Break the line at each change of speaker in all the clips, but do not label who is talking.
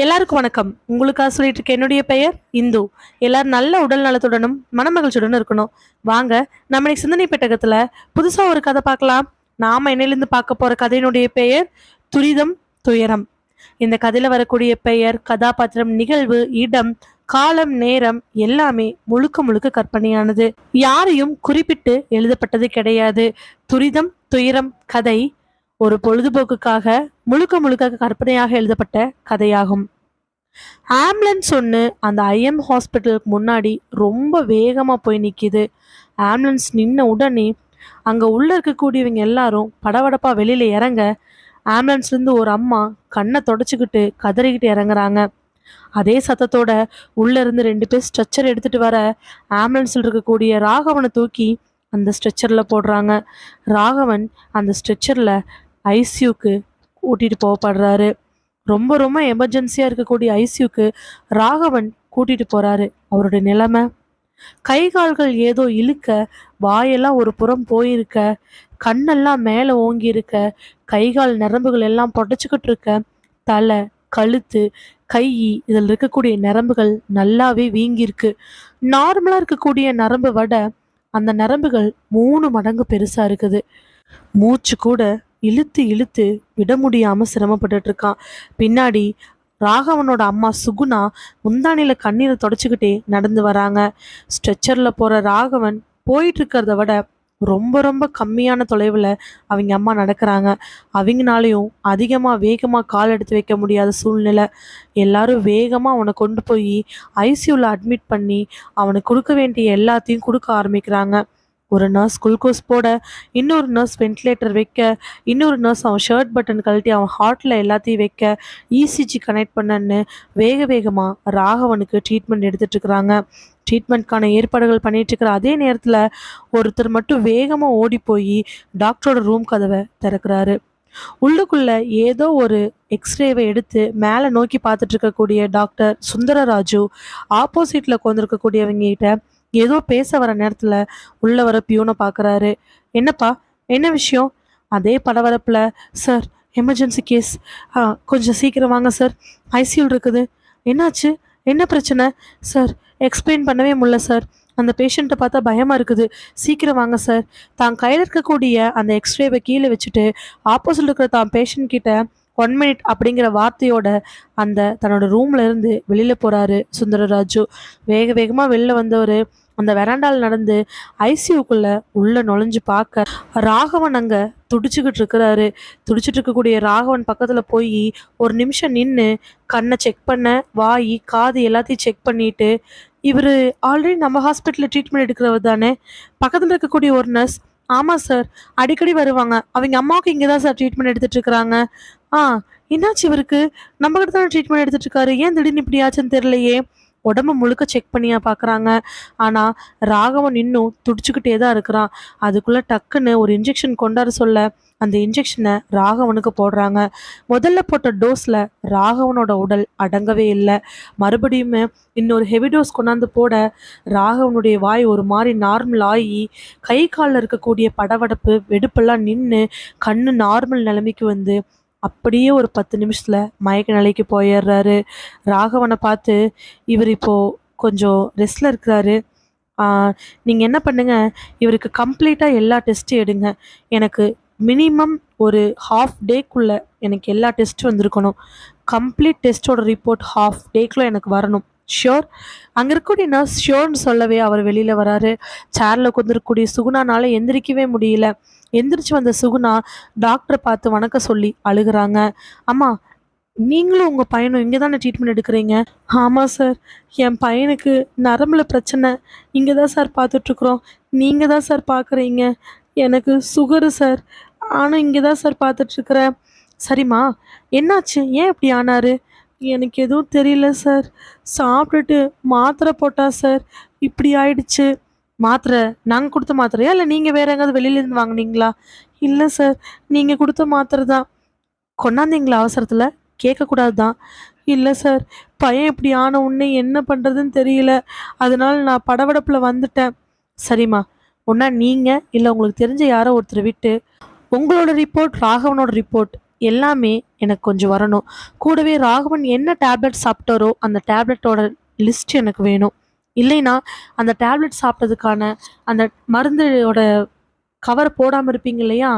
எல்லாருக்கும் வணக்கம். உங்களுக்காக சொல்லிட்டு இருக்க என்னுடைய பெயர் இந்து. எல்லாரும் நல்ல உடல் நலத்துடனும் மனமகிழ்ச்சியுடனும் இருக்கணும். வாங்க நம்ம இன்னைக்கு சிந்தனை பெட்டகத்துல புதுசா ஒரு கதை பார்க்கலாம். நாம என்னிலிருந்து பார்க்க போற கதையினுடைய பெயர் துரிதம் துயரம். இந்த கதையில வரக்கூடிய பெயர் கதாபாத்திரம் நிகழ்வு இடம் காலம் நேரம் எல்லாமே முழுக்க முழுக்க கற்பனையானது. யாரையும் குறிப்பிட்டு எழுதப்பட்டது கிடையாது. துரிதம் துயரம் கதை ஒரு பொழுதுபோக்குக்காக முழுக்க முழுக்க கற்பனையாக எழுதப்பட்ட கதையாகும். ஆம்புலன்ஸ் ஒன்று அந்த ஐஎம் ஹாஸ்பிட்டலுக்கு முன்னாடி ரொம்ப வேகமாக போய் நிற்கிது ஆம்புலன்ஸ் நின்ன உடனே அங்கே உள்ளே இருக்கக்கூடியவங்க எல்லாரும் படபடப்பாக வெளியில் இறங்க ஆம்புலன்ஸ்லேருந்து ஒரு அம்மா கண்ணை தொடச்சிக்கிட்டு கதறிக்கிட்டு இறங்குறாங்க. அதே சத்தத்தோட உள்ளே இருந்து ரெண்டு பேர் ஸ்ட்ரெச்சர் எடுத்துகிட்டு வர ஆம்புலன்ஸில் இருக்கக்கூடிய ராகவனை தூக்கி அந்த ஸ்ட்ரெச்சரில் போடுறாங்க. ராகவன் அந்த ஸ்ட்ரெச்சரில் ஐசியூக்கு கூட்டிகிட்டு போகப்படுறாரு. ரொம்ப ரொம்ப எமர்ஜென்சியாக இருக்கக்கூடிய ஐசியூக்கு ராகவன் கூட்டிகிட்டு போகிறாரு அவருடைய நிலைமை? கை கால்கள் ஏதோ இழுக்க வாயெல்லாம் ஒரு புறம் போயிருக்க கண்ணெல்லாம் மேலே ஓங்கி இருக்க கை கால் நரம்புகள் எல்லாம் புடச்சிக்கிட்டு இருக்க தலை கழுத்து கை இதில் இருக்கக்கூடிய நரம்புகள் நல்லாவே வீங்கியிருக்கு. நார்மலாக இருக்கக்கூடிய நரம்பு விட அந்த நரம்புகள் மூணு மடங்கு பெருசாக இருக்குது. மூச்சு கூட இழுத்து இழுத்து விட முடியாம சிரமப்பட்டுட்டு இருக்கான். பின்னாடி ராகவனோட அம்மா சுகுணா முந்தானில கண்ணீரை தொடச்சிக்கிட்டே நடந்து வராங்க. ஸ்ட்ரெச்சரில் போற ராகவன் போயிட்டு இருக்கிறத விட ரொம்ப ரொம்ப கம்மியான தொலைவில் அவங்க அம்மா நடக்கிறாங்க. அவங்கனாலையும் அதிகமாக வேகமாக கால் எடுத்து வைக்க முடியாத சூழ்நிலை. எல்லாரும் வேகமாக அவனை கொண்டு போய் ஐசியூவில் அட்மிட் பண்ணி அவனுக்கு கொடுக்க வேண்டிய எல்லாத்தையும் கொடுக்க ஆரம்பிக்கிறாங்க. ஒரு நர்ஸ் குளுக்கோஸ் போட இன்னொரு நர்ஸ் வென்டிலேட்டர் வைக்க இன்னொரு நர்ஸ் அவன் ஷர்ட் பட்டன் கழட்டி அவன் ஹார்ட்டில் எல்லாத்தையும் வைக்க இசிஜி கனெக்ட் பண்ணன்னு வேக வேகமாக ராகவனுக்கு ட்ரீட்மெண்ட் எடுத்துகிட்ருக்குறாங்க இருக்கிறாங்க. ட்ரீட்மெண்ட்கான ஏற்பாடுகள் பண்ணிகிட்ருக்கிற அதே நேரத்தில் ஒருத்தர் மட்டும் வேகமாக ஓடி போய் டாக்டரோட ரூம் கதவை திறக்கிறாரு. உள்ளுக்குள்ள ஏதோ ஒரு எக்ஸ்ரேவை எடுத்து மேலே நோக்கி பார்த்துட்டு இருக்கக்கூடிய டாக்டர் சுந்தரராஜு ஆப்போசிட்டில் உட்காந்துருக்கக்கூடியவங்க கிட்ட ஏதோ பேச வர நேரத்தில் உள்ள வர பியூனை பார்க்குறாரு என்னப்பா? என்ன விஷயம்? அதே படவரப்பில் சார் எமர்ஜென்சி கேஸ் கொஞ்சம் சீக்கிரம் வாங்க சார். ஐசியூல் இருக்குது. என்னாச்சு? என்ன பிரச்சனை? சார் எக்ஸ்பிளைன் பண்ணவே முடியல சார். அந்த பேஷண்ட்டை பார்த்தா பயமாக இருக்குது. சீக்கிரம் வாங்க சார். தான் கையில் இருக்கக்கூடிய அந்த எக்ஸ்ரேவை கீழே வச்சுட்டு ஆப்போசிட் இருக்கிற தான் பேஷண்ட் கிட்ட ஒன் மினிட் அப்படிங்கிற வார்த்தையோட அந்த தன்னோட ரூம்ல இருந்து வெளியில போறாரு சுந்தரராஜு. வேக வேகமா வெளில வந்தவர். அந்த வெராண்டால் நடந்து ஐசியூக்குள்ள உள்ள நுழைஞ்சு பார்க்க ராகவன் அங்க துடிச்சுக்கிட்டு இருக்கிறாரு. துடிச்சிட்டு இருக்கக்கூடிய ராகவன் பக்கத்துல போய் ஒரு நிமிஷம் நின்று கண்ணை செக் பண்ண வாய் காது எல்லாத்தையும் செக் பண்ணிட்டு இவர் ஆல்ரெடி நம்ம ஹாஸ்பிட்டலில் ட்ரீட்மெண்ட் எடுக்கிறவர் தானே பக்கத்தில் இருக்கக்கூடிய ஒரு நர்ஸ் ஆமாம் சார் அடிக்கடி வருவாங்க. அவங்க அம்மாவுக்கு இங்கே தான் சார் ட்ரீட்மெண்ட் எடுத்துகிட்டு இருக்கிறாங்க. ஆ என்னாச்சு இவருக்கு? நம்ம கிட்ட தானே ட்ரீட்மெண்ட் எடுத்துட்டு இருக்காரு. ஏன் திடீர்னு இப்படி ஆச்சுன்னு தெரியலையே. உடம்பு முழுக்க செக் பண்ணியா பார்க்குறாங்க ஆனால் ராகவன் இன்னும் துடிச்சுக்கிட்டே தான் இருக்கிறான். அதுக்குள்ளே டக்குன்னு ஒரு இன்ஜெக்ஷன் கொண்டாட சொல்ல. அந்த இன்ஜெக்ஷனை ராகவனுக்கு போடுறாங்க. முதல்ல போட்ட டோஸில் ராகவனோட உடல் அடங்கவே இல்லை. மறுபடியும் இன்னொரு ஹெவி டோஸ் கொண்டாந்து போட ராகவனுடைய வாய் ஒரு மாதிரி நார்மல் ஆகி கை காலில் இருக்கக்கூடிய படவடப்பு வெடுப்பெல்லாம் நின்று கண்ணு நார்மல் நிலைமைக்கு வந்து அப்படியே ஒரு பத்து நிமிஷத்தில் மயக்க நிலைக்கு போயிடுறாரு. ராகவனை பார்த்து இவர் இப்போது கொஞ்சம் ரெஸ்டில் இருக்கிறாரு. நீங்கள் என்ன பண்ணுங்கள் இவருக்கு கம்ப்ளீட்டாக எல்லா டெஸ்ட்டும் எடுங்க. எனக்கு மினிமம் ஒரு ஹாஃப் டேக்குள்ளே எனக்கு எல்லா டெஸ்ட் வந்திருக்கணும். கம்ப்ளீட் டெஸ்ட்டோட ரிப்போர்ட் ஹாஃப் டேக்குள்ள எனக்கு வரணும். ஷியோர் அங்கே இருக்கக்கூடிய நர்ஸ் ஷியோர்னு சொல்லவே அவர் வெளியில் வராரு. சேரில் உட்காந்துருக்கக்கூடிய சுகுணானால எந்திரிக்கவே முடியல. எந்திரிச்சு வந்த சுகுணா டாக்டரை பார்த்து வணக்கம் சொல்லி அழுகிறாங்க. அம்மா நீங்களும் உங்கள் பையனும் இங்கே தானே ட்ரீட்மெண்ட் எடுக்கிறீங்க? ஆமாம் சார் என் பையனுக்கு நரம்புல பிரச்சனை. இங்கே தான் சார் பார்த்துட்ருக்குறோம் நீங்கள் தான் சார் பார்க்குறீங்க. எனக்கு சுகரு சார் ஆனால் இங்கே தான் சார் பார்த்துட்ருக்குறேன். சரிம்மா என்னாச்சு? ஏன் இப்படி ஆனாரு? எனக்கு எதுவும் தெரியல சார். சாப்பிட்டுட்டு மாத்திரை போட்டா சார். இப்படி ஆயிடுச்சு. மாத்திரை? நாங்கள் கொடுத்த மாத்திரையா? இல்லை நீங்கள் வேறு எங்காவது வெளியிலேருந்து வாங்குனீங்களா? இல்லை சார் நீங்கள் கொடுத்த மாத்திரை தான். கொண்டாந்தீங்களா அவசரத்தில்? கேட்கக்கூடாது தான் இல்லை சார் பையன் இப்படி ஆன உடனே என்ன பண்ணுறதுன்னு தெரியல. அதனால் நான் படபடப்பில் வந்துட்டேன். சரிம்மா ஒன்றா நீங்கள் இல்லை உங்களுக்கு தெரிஞ்ச யாரோ ஒருத்தர் விட்டு உங்களோட ரிப்போர்ட் ராகவனோட ரிப்போர்ட் எல்லாமே எனக்கு கொஞ்சம் வரணும். கூடவே ராகவன் என்ன டேப்லெட் சாப்பிட்டாரோ அந்த டேப்லெட்டோட லிஸ்ட் எனக்கு வேணும். இல்லைன்னா அந்த டேப்லெட் சாப்பிட்டதுக்கான அந்த மருந்தோட கவர் போடாமல் இருப்பீங்க இல்லையா?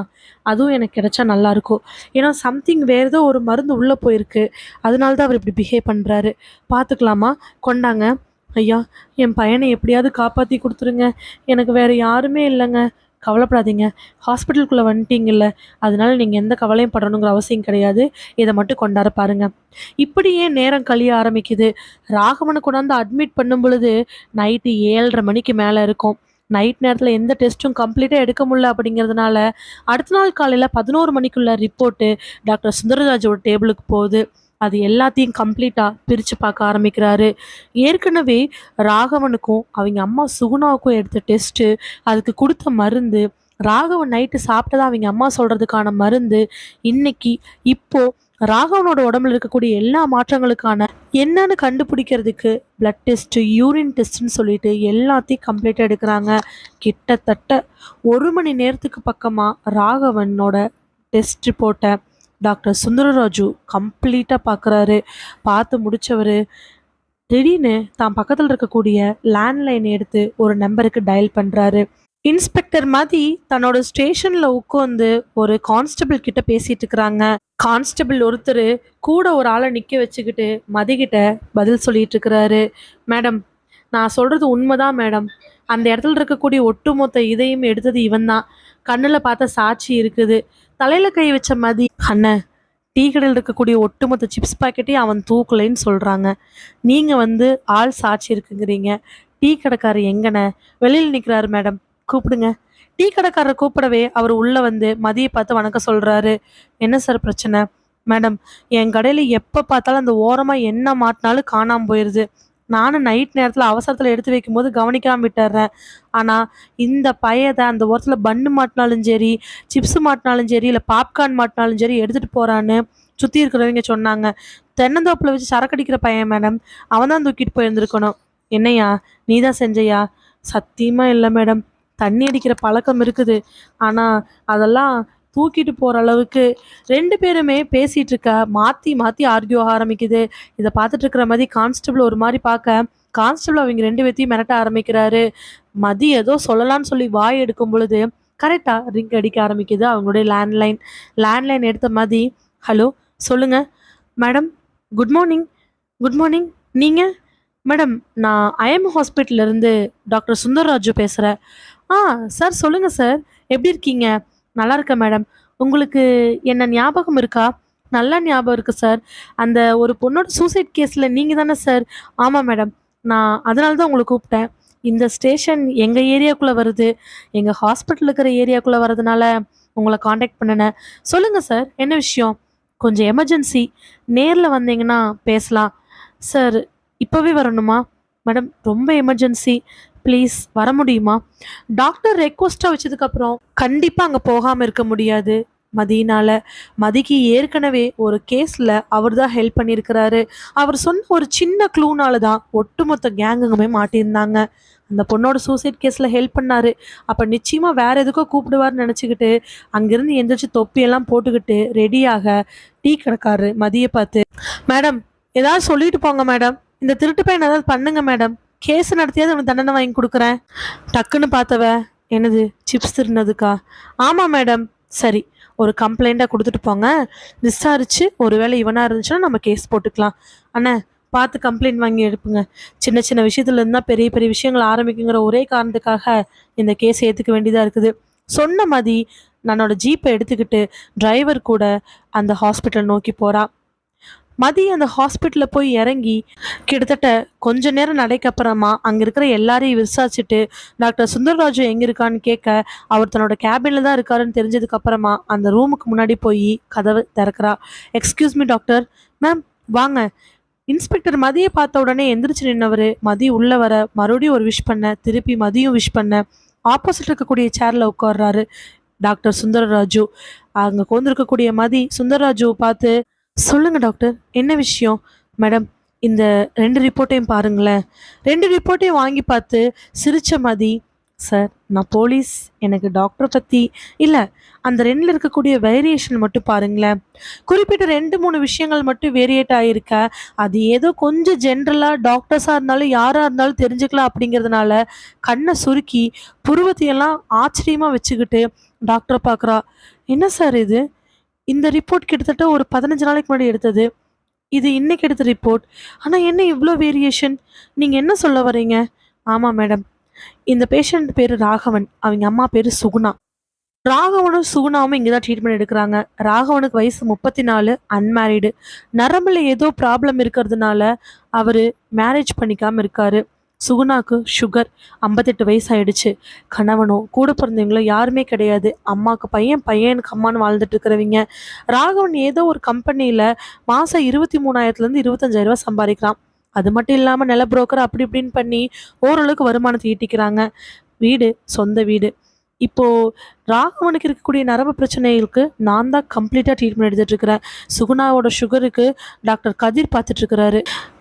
அதுவும் எனக்கு கிடைச்சா நல்லாயிருக்கும் ஏன்னா சம்திங் வேறு ஏதோ ஒரு மருந்து உள்ளே போயிருக்கு. அதனால தான் அவர் இப்படி பிஹேவ் பண்ணுறாரு பார்த்துக்கலாமா? கொண்டாங்க. ஐயா என் பையனை எப்படியாவது காப்பாற்றி கொடுத்துருங்க. எனக்கு வேறு யாருமே இல்லைங்க. கவலைப்படாதீங்க. ஹாஸ்பிட்டலுக்குள்ளே வந்துட்டீங்கல்ல அதனால் நீங்கள் எந்த கவலையும் படணுங்கிற அவசியம் கிடையாது. இதை மட்டும் கொண்டாட பாருங்க. இப்படியே நேரம் கழிய ஆரம்பிக்குது. ராகவனை கொண்டாந்து அட்மிட் பண்ணும் பொழுது நைட்டு ஏழரை மணிக்கு மேலே இருக்கும். நைட் நேரத்தில் எந்த டெஸ்ட்டும் கம்ப்ளீட்டாக எடுக்க முடியல அப்படிங்கிறதுனால அடுத்த நாள் காலையில் பதினோரு மணிக்குள்ள ரிப்போர்ட்டு டாக்டர் சுந்தரராஜோட டேபிளுக்கு போகுது. அது எல்லாத்தையும் கம்ப்ளீட்டாக பிரித்து பார்க்க ஆரம்பிக்கிறாரு. ஏற்கனவே ராகவனுக்கும் அவங்க அம்மா சுகுணாவுக்கும் எடுத்த டெஸ்ட்டு அதுக்கு கொடுத்த மருந்து ராகவன் நைட்டு சாப்பிட்டதா அவங்க அம்மா சொல்கிறதுக்கான மருந்து இன்னைக்கு இப்போது ராகவனோட உடம்புல இருக்கக்கூடிய எல்லா மாற்றங்களுக்கான என்னன்னு கண்டுபிடிக்கிறதுக்கு பிளட் டெஸ்ட்டு யூரின் டெஸ்ட்னு சொல்லிட்டு எல்லாத்தையும் கம்ப்ளீட்டாக எடுக்கிறாங்க. கிட்டத்தட்ட ஒரு மணி நேரத்துக்கு பக்கமாக ராகவனோட டெஸ்ட் ரிப்போர்ட்டை டாக்டர் சுந்தரராஜு கம்ப்ளீட்டாக பார்க்குறாரு பார்த்து முடித்தவர் திடீர்னு தான் பக்கத்தில் இருக்கக்கூடிய லேண்ட்லைன் எடுத்து ஒரு நம்பருக்கு டயல் பண்ணுறாரு இன்ஸ்பெக்டர் மதி தன்னோட ஸ்டேஷன்ல உட்காந்து ஒரு கான்ஸ்டபிள் கிட்ட பேசிட்டு இருக்கிறாங்க. கான்ஸ்டபிள் ஒருத்தர் கூட ஒரு ஆளை நிக்க வச்சுக்கிட்டு மதிகிட்ட பதில் சொல்லிட்டு இருக்கிறாரு. மேடம் நான் சொல்றது உண்மைதான் மேடம். அந்த இடத்துல இருக்கக்கூடிய ஒட்டுமொத்த இதையும் எடுத்தது இவன் தான் கண்ணில் பார்த்த சாட்சி இருக்குது. தலையில கை வச்ச மதி அண்ணன் டீ கடையில் இருக்கக்கூடிய ஒட்டுமொத்த சிப்ஸ் பாக்கெட்டையும் அவன் தூக்கலைன்னு சொல்கிறாங்க நீங்கள் வந்து ஆள் சாட்சி இருக்குங்கிறீங்க. டீ கடைக்காரர் எங்கண்ணே? வெளியில் நிற்கிறாரு மேடம். கூப்பிடுங்க. டீ கடைக்காரரை கூப்பிடவே அவர் உள்ளே வந்து மதியை பார்த்து வணக்கம் சொல்கிறாரு என்ன சார் பிரச்சனை? மேடம் என் கடையில் எப்போ பார்த்தாலும் அந்த ஓரமாக என்ன மாட்டினாலும் காணாமல் போயிடுது நானும் நைட் நேரத்தில் அவசரத்தில் எடுத்து வைக்கும்போது கவனிக்காம விட்டுறேன். ஆனால் இந்த பையதை அந்த ஓரத்தில் பன்னு மாட்டினாலும் சரி சிப்ஸ் மாட்டினாலும் சரி இல்லை பாப்கார்ன் மாட்டினாலும் சரி எடுத்துகிட்டு போகிறான்னு சுற்றி இருக்கிறவங்க சொன்னாங்க. தென்னந்தோப்பில் வச்சு சரக்கடிக்கிற பையன் மேடம் அவன் தான் தூக்கிட்டு போயிருந்துருக்கணும். என்னையா நீ தான் செஞ்சையா? சத்தியமாக இல்லை மேடம் தண்ணி அடிக்கிற பழக்கம் இருக்குது. ஆனால் அதெல்லாம் தூக்கிட்டு போகிற அளவுக்கு ரெண்டு பேருமே பேசிகிட்டு இருக்க மாற்றி மாற்றி ஆர்கியூ ஆரம்பிக்குது. இதை பார்த்துட்டு இருக்கிற மாதிரி கான்ஸ்டபிள் ஒரு மாதிரி பார்க்க கான்ஸ்டபிள் அவங்க ரெண்டு பேர்த்தையும் மிரட்ட ஆரம்பிக்கிறாரு. மதி ஏதோ சொல்லலாம்னு சொல்லி வாய் எடுக்கும் பொழுது கரெக்டாக ரிங் அடிக்க ஆரம்பிக்குது அவங்களுடைய லேண்ட்லைன் லேண்ட்லைன் எடுத்த மதி ஹலோ சொல்லுங்க. Madam good morning good morning நீங்கள் மேடம் நான் ஐஎம் ஹாஸ்பிட்டலேருந்து டாக்டர் சுந்தர்ராஜு பேசுகிறேன் ஆ சார் சொல்லுங்கள் சார் எப்படி இருக்கீங்க? நல்லா இருக்கேன் மேடம் உங்களுக்கு என்ன ஞாபகம் இருக்கா? நல்லா ஞாபகம் இருக்குது சார் அந்த ஒரு பொண்ணோட சூசைட் கேஸில் நீங்கள் தானே சார் ஆமாம் மேடம் நான் அதனால தான் உங்களை கூப்பிட்டேன். இந்த ஸ்டேஷன் எங்கள் ஏரியாக்குள்ளே வருது? எங்கள் ஹாஸ்பிட்டல் இருக்கிற ஏரியாக்குள்ளே வரதுனால உங்களை காண்டாக்ட் பண்ணினேன். சொல்லுங்கள் சார் என்ன விஷயம்? கொஞ்சம் எமர்ஜென்சி நேரில் வந்தீங்கன்னா பேசலாம். சார் இப்போவே வரணுமா? மேடம் ரொம்ப எமர்ஜென்சி ப்ளீஸ் வர முடியுமா? டாக்டர் ரெக்வஸ்ட்டாக வச்சதுக்கப்புறம் கண்டிப்பாக அங்கே போகாமல் இருக்க முடியாது. மதியினால மதிக்கு ஏற்கனவே ஒரு கேஸில் அவர் தான் ஹெல்ப் பண்ணியிருக்கிறாரு. அவர் சொன்ன ஒரு சின்ன க்ளூனால தான் ஒட்டுமொத்த கேங்குங்கமே மாட்டியிருந்தாங்க. அந்த பொண்ணோட சூசைட் கேஸில் ஹெல்ப் பண்ணாரு. அப்போ நிச்சயமாக வேறு எதுக்கோ கூப்பிடுவார்னு நினச்சிக்கிட்டு அங்கேருந்து எந்திரிச்சு தொப்பியெல்லாம் போட்டுக்கிட்டு ரெடியாக டீ கடைக்காரு மதியை பார்த்து மேடம் ஏதாவது சொல்லிட்டு போங்க மேடம் இந்த திருட்டு பையன் ஏதாவது பண்ணுங்க மேடம் கேஸ் நடத்தியாவது அவனுக்கு தண்டனை வாங்கி கொடுக்குறேன். டக்குன்னு பார்த்தவ என்னது சிப்ஸ் திருந்ததுக்கா ஆமாம் மேடம் சரி ஒரு கம்ப்ளைண்ட்டாக கொடுத்துட்டு போங்க. விசாரிச்சு ஒருவேளை இவனாக இருந்துச்சுன்னா நம்ம கேஸ் போட்டுக்கலாம். அண்ணே பார்த்து கம்ப்ளைண்ட் வாங்கி எடுப்புங்க சின்ன சின்ன விஷயத்துல இருந்தால் பெரிய பெரிய விஷயங்கள் ஆரம்பிக்குங்கிற ஒரே காரணத்துக்காக இந்த கேஸ் ஏற்றுக்க வேண்டியதாக இருக்குது. சொன்ன மாதிரி தன்னோட ஜீப்பை எடுத்துக்கிட்டு டிரைவர் கூட அந்த ஹாஸ்பிட்டல் நோக்கி போகிறான் மதி அந்த ஹாஸ்பிட்டலில் போய் இறங்கி கிட்டத்தட்ட கொஞ்ச நேரம் நடைக்கு அப்புறமா அங்கே இருக்கிற எல்லாரையும் விசாரிச்சுட்டு டாக்டர் சுந்தரராஜு எங்கே இருக்கான்னு கேட்க அவர் தன்னோட கேபினில் தான் இருக்காருன்னு தெரிஞ்சதுக்கு அப்புறமா அந்த ரூமுக்கு முன்னாடி போய் கதவை திறக்கிறா. எக்ஸ்கியூஸ் மீ டாக்டர் மேம் வாங்க. இன்ஸ்பெக்டர் மதியை பார்த்த உடனே எந்திரிச்சு நின்னவர் மதி உள்ளே வர மறுபடியும் ஒரு விஷ் பண்ண திருப்பி மதியும் விஷ் பண்ண. ஆப்போசிட் இருக்கக்கூடிய சேரில் உட்கார்றாரு டாக்டர் சுந்தரராஜு. அங்கே கோந்திருக்கக்கூடிய மதி சுந்தரராஜுவை பார்த்து சொல்லுங்க டாக்டர் என்ன விஷயம்? மேடம் இந்த ரெண்டு ரிப்போர்ட்டையும் பாருங்களேன். ரெண்டு ரிப்போர்ட்டையும் வாங்கி பார்த்து சிரிச்ச மதி சார் நான் போலீஸ் எனக்கு டாக்டரை பற்றி இல்லை அந்த ரெண்டில் இருக்கக்கூடிய வேரியேஷன் மட்டும் பாருங்களேன். குறிப்பிட்ட ரெண்டு மூணு விஷயங்கள் மட்டும் வேரியேட் ஆகியிருக்க அது ஏதோ கொஞ்சம் ஜென்ரலாக டாக்டர்ஸாக இருந்தாலும் யாராக இருந்தாலும் தெரிஞ்சுக்கலாம் அப்படிங்கிறதுனால கண்ணை சுருக்கி புருவத்தையெல்லாம் ஆச்சரியமாக வச்சுக்கிட்டு டாக்டரை பார்க்குறா. என்ன சார் இது? இந்த ரிப்போர்ட் கிட்டத்தட்ட ஒரு பதினஞ்சு நாளைக்கு முன்னாடி எடுத்தது. இது இன்னைக்கு எடுத்த ரிப்போர்ட் ஆனால் என்ன இவ்வளோ வேரியேஷன் நீங்கள் என்ன சொல்ல வரீங்க ஆமாம் மேடம் இந்த பேஷண்ட் பேர் ராகவன். அவங்க அம்மா பேர் சுகுணா. ராகவனும் சுகுணாவும் இங்கே தான் ட்ரீட்மெண்ட் எடுக்கிறாங்க. ராகவனுக்கு வயசு முப்பத்தி நாலு அன்மேரிடு நரம்பில் ஏதோ ப்ராப்ளம் இருக்கிறதுனால அவர் மேரேஜ் பண்ணிக்காமல் இருக்காரு. சுகுணாக்கு சுகர் ஐம்பத்தெட்டு வயசு ஆயிடுச்சு கணவனோ கூட பிறந்தவங்களோ யாருமே கிடையாது. அம்மாவுக்கு பையன் பையனுக்கு அம்மான்னு வாழ்ந்துட்டு இருக்கிறவங்க. ராகவன் ஏதோ ஒரு கம்பெனியில் மாதம் இருபத்தி மூணாயிரத்துலேருந்து இருபத்தஞ்சாயிரம் ரூபாய் சம்பாதிக்கிறான். அது மட்டும் இல்லாமல் நில புரோக்கர் அப்படி இப்படின்னு பண்ணி ஓரளவுக்கு வருமானத்தை ஈட்டிக்கிறாங்க. வீடு சொந்த வீடு. இப்போது ராகவனுக்கு இருக்கக்கூடிய நரம்பு பிரச்சனைகளுக்கு நான் தான் கம்ப்ளீட்டாக ட்ரீட்மெண்ட் எடுத்துகிட்டு இருக்கிறேன். சுகுணாவோட சுகருக்கு டாக்டர் கதிர் பார்த்துட்ருக்கிறாரு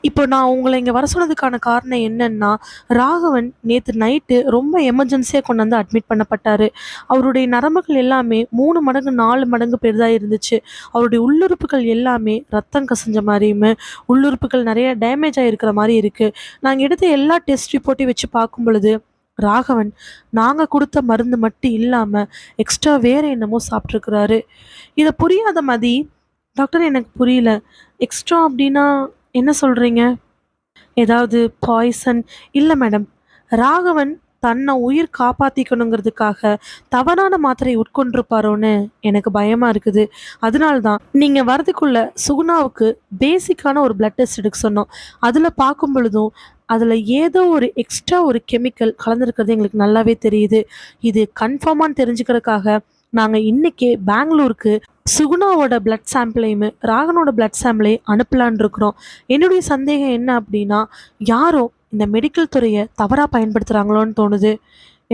இப்போ நான் உங்களை இங்கே வர சொன்னதுக்கான காரணம் என்னென்னா ராகவன் நேற்று நைட்டு ரொம்ப எமர்ஜென்சியாக கொண்டு வந்து அட்மிட் பண்ணப்பட்டார். அவருடைய நரம்புகள் எல்லாமே மூணு மடங்கு நாலு மடங்கு பெரிதாக இருந்துச்சு. அவருடைய உள்ளுறுப்புகள் எல்லாமே ரத்தம் கசஞ்ச மாதிரியுமே உள்ளுறுப்புகள் நிறைய டேமேஜ் ஆகிருக்கிற மாதிரி இருக்குது நாங்கள் எடுத்த எல்லா டெஸ்ட் ரிப்போர்ட்டையும் வச்சு பார்க்கும் பொழுது ராகவன் நாங்கள் கொடுத்த மருந்து மட்டும் இல்லாமல் எக்ஸ்ட்ரா வேறு என்னமோ சாப்பிட்ருக்கிறாரு இதை புரியாத மதி டாக்டர் எனக்கு புரியல. எக்ஸ்ட்ரா அப்படின்னா என்ன சொல்கிறீங்க ஏதாவது பாய்சன் இல்லை மேடம் ராகவன் தன்னை உயிர் காப்பாற்றிக்கணுங்கிறதுக்காக தவறான மாத்திரை உட்கொண்டிருப்பாரோன்னு எனக்கு பயமாக இருக்குது. அதனால்தான் நீங்கள் வரதுக்குள்ள சுகுணாவுக்கு பேசிக்கான ஒரு பிளட் டெஸ்ட் எடுக்க சொன்னோம். அதில் பார்க்கும் பொழுதும் அதில் ஏதோ ஒரு எக்ஸ்ட்ரா ஒரு கெமிக்கல் கலந்துருக்கிறது எங்களுக்கு நல்லாவே தெரியுது. இது கன்ஃபார்மான்னு தெரிஞ்சுக்கிறதுக்காக நாங்கள் இன்னைக்கே பெங்களூருக்கு சுகுணாவோட பிளட் சாம்பிளையுமே ராகனோட பிளட் சாம்பிளையும் அனுப்பலான் இருக்கிறோம். என்னுடைய சந்தேகம் என்ன அப்படின்னா யாரோ இந்த மெடிக்கல் துறையை தவறாக பயன்படுத்துகிறாங்களோன்னு தோணுது.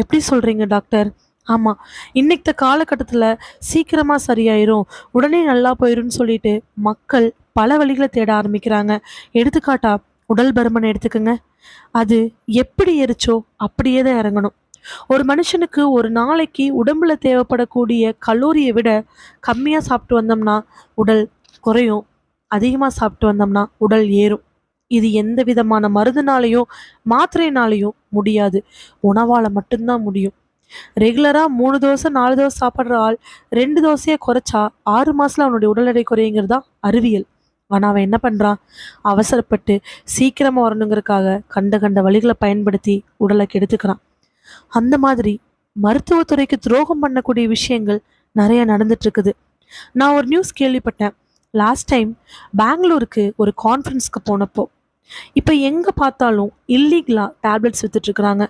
எப்படி சொல்கிறீங்க டாக்டர் ஆமாம் இன்னைக்கு காலகட்டத்தில் சீக்கிரமாக சரியாயிரும். உடனே நல்லா போயிடும்னு சொல்லிட்டு மக்கள் பல வழிகளை தேட ஆரம்பிக்கிறாங்க. எடுத்துக்காட்டா உடல் பருமன் எடுத்துக்கோங்க. அது எப்படி எரிச்சோ அப்படியே தான் இறங்கணும். ஒரு மனுஷனுக்கு ஒரு நாளைக்கு உடம்புல தேவைப்படக்கூடிய கலோரியை விட கம்மியாக சாப்பிட்டு வந்தோம்னா உடல் குறையும். அதிகமாக சாப்பிட்டு வந்தோம்னா உடல் ஏறும். இது எந்த விதமான மருந்துனாலையும் மாத்திரைனாலையும் முடியாது. உணவால் மட்டும்தான் முடியும். ரெகுலராக மூணு தோசை நாலு தோசை சாப்பிட்ற ஆள் ரெண்டு தோசையை குறைச்சா ஆறு மாதத்தில் அவனுடைய உடல் எடை குறையுங்கிறது தான் அறிவியல். ஆனால் அவன் என்ன பண்ணுறான் அவசரப்பட்டு சீக்கிரமாக வரணுங்கிறதுக்காக கண்ட கண்ட வழிகளை பயன்படுத்தி உடலை கெடுத்துக்கிறான். அந்த மாதிரி மருத்துவத்துறைக்கு துரோகம் பண்ணக்கூடிய விஷயங்கள் நிறைய நடந்துட்டுருக்குது. நான் ஒரு நியூஸ் கேள்விப்பட்டேன். லாஸ்ட் டைம் பெங்களூருக்கு ஒரு கான்ஃபரன்ஸ்க்கு போனப்போ இப்போ எங்கே பார்த்தாலும் இல்லீகலாக டேப்லெட்ஸ் வித்துட்ருக்குறாங்க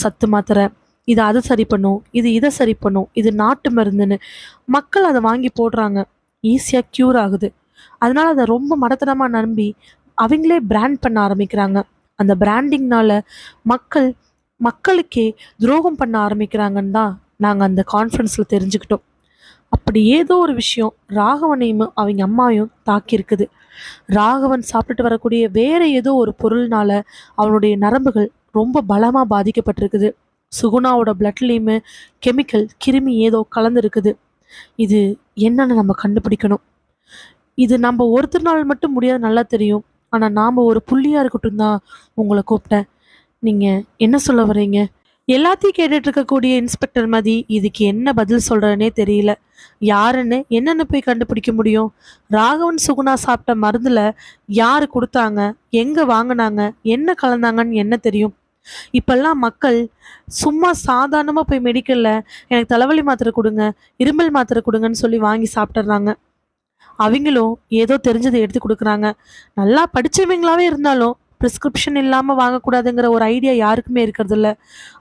சத்து மாத்திரை இது அதை சரி பண்ணும் இது இதை சரி பண்ணும் இது நாட்டு மருந்துன்னு மக்கள் அதை வாங்கி போடுறாங்க. ஈஸியாக க்யூர் ஆகுது. அதனால் அதை ரொம்ப மடத்தனமாக நம்பி அவங்களே பிராண்ட் பண்ண ஆரம்பிக்கிறாங்க. அந்த பிராண்டிங்னால மக்கள் மக்களுக்கே துரோகம் பண்ண ஆரம்பிக்கிறாங்கன்னு தான் நாங்கள் அந்த கான்ஃபரன்ஸில் தெரிஞ்சுக்கிட்டோம். அப்படி ஏதோ ஒரு விஷயம் ராகவனையும் அவங்க அம்மாவையும் தாக்கியிருக்குது ராகவன் சாப்பிட்டுட்டு வரக்கூடிய வேற ஏதோ ஒரு பொருள்னால அவனுடைய நரம்புகள் ரொம்ப பலமாக பாதிக்கப்பட்டிருக்குது. சுகுணாவோட பிளட்லேயுமே கெமிக்கல் கிருமி ஏதோ கலந்துருக்குது. இது என்னன்னு நம்ம கண்டுபிடிக்கணும். இது நம்ம ஒருத்தர் நாள் மட்டும் முடியாது நல்லா தெரியும். ஆனால் நாம் ஒரு புள்ளியாக இருக்கட்டும் தான் உங்களை கூப்பிட்டேன். நீங்கள் என்ன சொல்ல வரீங்க எல்லாத்தையும் கேட்டுட்டு இருக்கக்கூடிய இன்ஸ்பெக்டர் மதி இதுக்கு என்ன பதில் சொல்கிறேனே தெரியல. யாருன்னு என்னென்னு போய் கண்டுபிடிக்க முடியும்? ராகவன் சுகுணா சாப்பிட்ட மருந்தில் யார் கொடுத்தாங்க? எங்கே வாங்கினாங்க? என்ன கலந்தாங்கன்னு என்ன தெரியும்? இப்பெல்லாம் மக்கள் சும்மா சாதாரணமாக போய் மெடிக்கலில் எனக்கு தலைவலி மாத்திரை கொடுங்க இருமல் மாத்திரை கொடுங்கன்னு சொல்லி வாங்கி சாப்பிட்றாங்க அவங்களும் ஏதோ தெரிஞ்சதை எடுத்து கொடுக்குறாங்க. நல்லா படித்தவங்களாவே இருந்தாலும் ப்ரிஸ்கிரிப்ஷன் இல்லாமல் வாங்கக்கூடாதுங்கிற ஒரு ஐடியா யாருக்குமே இருக்கிறதில்ல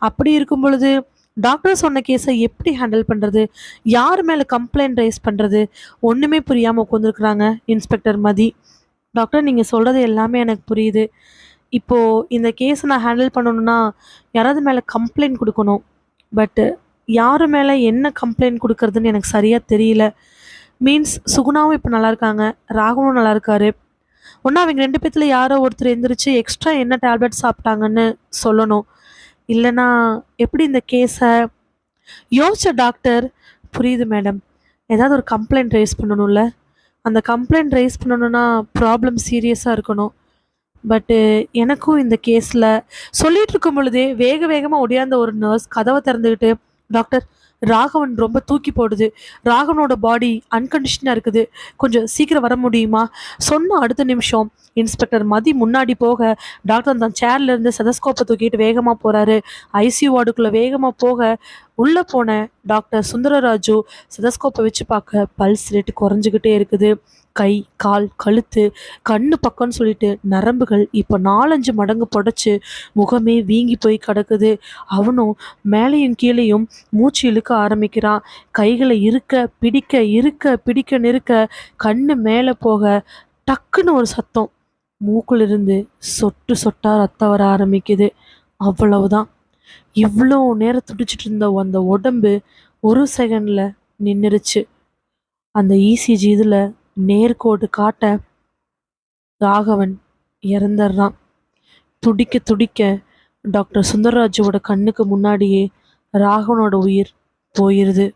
அப்படி இருக்கும் பொழுது டாக்டர் சொன்ன கேஸை எப்படி ஹேண்டில் பண்ணுறது யார் மேலே கம்ப்ளைண்ட் ரைஸ் பண்ணுறது ஒன்றுமே புரியாமல் உட்காந்துருக்குறாங்க இன்ஸ்பெக்டர் மதி. டாக்டர் நீங்கள் சொல்கிறது எல்லாமே எனக்கு புரியுது. இப்போது இந்த கேஸை நான் ஹேண்டில் பண்ணணும்னா யாராவது மேலே கம்ப்ளைண்ட் கொடுக்கணும். பட்டு யார் மேலே என்ன கம்ப்ளைண்ட் கொடுக்கறதுன்னு எனக்கு சரியாக தெரியல. மீன்ஸ் சுகுணாவும் இப்போ நல்லா இருக்காங்க ராகுவும் நல்லா இருக்காரு ஒன்றா அவங்க ரெண்டு பேத்துல யாரோ ஒருத்தர் எந்திரிச்சு எக்ஸ்ட்ரா என்ன டேப்லெட் சாப்பிட்டாங்கன்னு சொல்லணும். இல்லைன்னா எப்படி இந்த கேஸை யோசிச்ச டாக்டர் புரியுது மேடம் ஏதாவது ஒரு கம்ப்ளைண்ட் ரைஸ் பண்ணணும்ல? அந்த கம்ப்ளைண்ட் ரைஸ் பண்ணணும்னா ப்ராப்ளம் சீரியஸாக இருக்கணும். பட்டு எனக்கும் இந்த கேஸில் சொல்லிகிட்டு இருக்கும் பொழுதே வேக வேகமாக ஒடியாந்த ஒரு நர்ஸ் கதவை திறந்துக்கிட்டு டாக்டர் ராகவன் ரொம்ப தூக்கி போடுது. ராகவனோட பாடி அன்கண்டிஷனாக இருக்குது. கொஞ்சம் சீக்கிரம் வர முடியுமா? சொன்ன அடுத்த நிமிஷம் இன்ஸ்பெக்டர் மதி முன்னாடி போக டாக்டர் தான் சேர்ல இருந்து செதஸ்கோப்பை தூக்கிட்டு வேகமாக போகிறாரு ஐசியூ வார்டுக்குள்ளே வேகமாக போக உள்ளே போன டாக்டர் சுந்தரராஜு செதஸ்கோப்பை வச்சு பார்க்க பல்ஸ் ரேட்டு குறைஞ்சிக்கிட்டே இருக்குது. கை கால் கழுத்து கண்ணு பக்கம்னு சொல்லிட்டு நரம்புகள் இப்போ நாலஞ்சு மடங்கு புடைச்சு முகமே வீங்கி போய் கிடக்குது. அவனும் மேலேயும் கீழேயும் மூச்சு இழுக்க ஆரம்பிக்கிறான் கைகளை இருக்க பிடிக்க இருக்க பிடிக்க நிறுக்க கண்ணு மேலே போக டக்குன்னு ஒரு சத்தம். மூக்குலிருந்து சொட்டு சொட்டா ரத்தம் வர ஆரம்பிக்குது. அவ்வளவுதான். இவ்வளோ நேரம் துடிச்சிட்டு இருந்த அந்த உடம்பு ஒரு செகண்டில் நின்றுருச்சு அந்த இசிஜி இதில் நேர்கோடு காட்ட ராகவன் இறந்துடுறான். துடிக்க துடிக்க டாக்டர் சுந்தரராஜுவோட கண்ணுக்கு முன்னாடியே ராகவனோட உயிர் போயிருது.